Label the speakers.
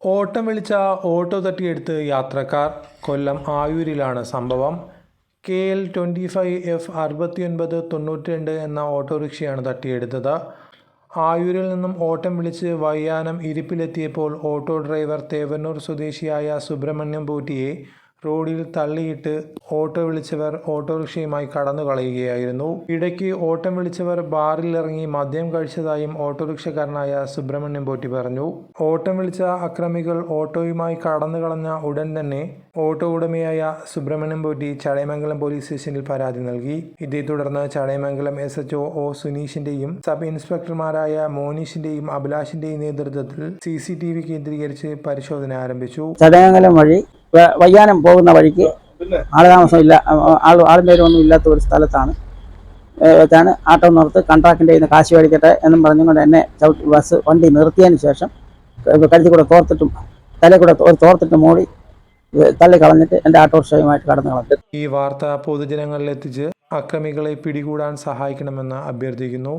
Speaker 1: ഓട്ടം വിളിച്ച ഓട്ടോ തട്ടിയെടുത്ത് യാത്രക്കാർ കൊല്ലം ആയൂരിലാണ് സംഭവം. K L twenty five F അറുപത്തിയൊൻപത് തൊണ്ണൂറ്റി രണ്ട് എന്ന ഓട്ടോറിക്ഷയാണ് തട്ടിയെടുത്തത്. ആയൂരിൽ നിന്നും ഓട്ടം വിളിച്ച് വയ്യാനം ഇരിപ്പിലെത്തിയപ്പോൾ ഓട്ടോ ഡ്രൈവർ തേവന്നൂർ സ്വദേശിയായ സുബ്രഹ്മണ്യം പൂറ്റിയെ റോഡിൽ തള്ളിയിട്ട് ഓട്ടോ വിളിച്ചവർ ഓട്ടോറിക്ഷയുമായി കടന്നു കളയുകയായിരുന്നു. ഇടയ്ക്ക് ഓട്ടം വിളിച്ചവർ ബാറിൽ ഇറങ്ങി മദ്യം കഴിച്ചതായും ഓട്ടോറിക്ഷക്കാരനായ സുബ്രഹ്മണ്യം പോറ്റി പറഞ്ഞു. ഓട്ടം വിളിച്ച അക്രമികൾ ഓട്ടോയുമായി കടന്നു കളഞ്ഞ ഉടൻ തന്നെ ഓട്ടോ ഉടമയായ സുബ്രഹ്മണ്യം പോറ്റി ചടയമംഗലം പോലീസ് സ്റ്റേഷനിൽ പരാതി നൽകി. ഇതേ തുടർന്ന് ചടയമംഗലം എസ് എച്ച് ഒ സുനീഷിന്റെയും സബ് ഇൻസ്പെക്ടർമാരായ മോനീഷിന്റെയും അഭിലാഷിന്റെയും നേതൃത്വത്തിൽ സി സി ടി വി കേന്ദ്രീകരിച്ച് പരിശോധന ആരംഭിച്ചു.
Speaker 2: ചടയമംഗലം വഴി വയ്യാനം പോകുന്ന വഴിക്ക് ആളുതാമസം ഇല്ല ആൾ ആളിന്റെ ഒന്നും ഇല്ലാത്ത ഒരു സ്ഥലത്താണ്. വെച്ചാണ് ആട്ടോ നിർത്ത് കൺട്രാക്ടിന്റെ കയ്യിൽ നിന്ന് കാശ് മേടിക്കട്ടെ എന്നും പറഞ്ഞുകൊണ്ട് എന്നെ ചവിട്ടി ബസ് വണ്ടി നിർത്തിയതിന് ശേഷം കഴുത്തി കൂടെ തോർത്തിട്ടും തലയിൽ കൂടെ ഒരു തോർത്തിട്ട് മൂടി ഏ, തള്ളി കളഞ്ഞിട്ട് എന്റെ ആട്ടോറിക്ഷയുമായിട്ട് കടന്നു കളഞ്ഞു.
Speaker 1: ഈ വാർത്ത പൊതുജനങ്ങളിൽ എത്തിച്ച് അക്രമികളെ പിടികൂടാൻ സഹായിക്കണമെന്ന് അഭ്യർത്ഥിക്കുന്നു.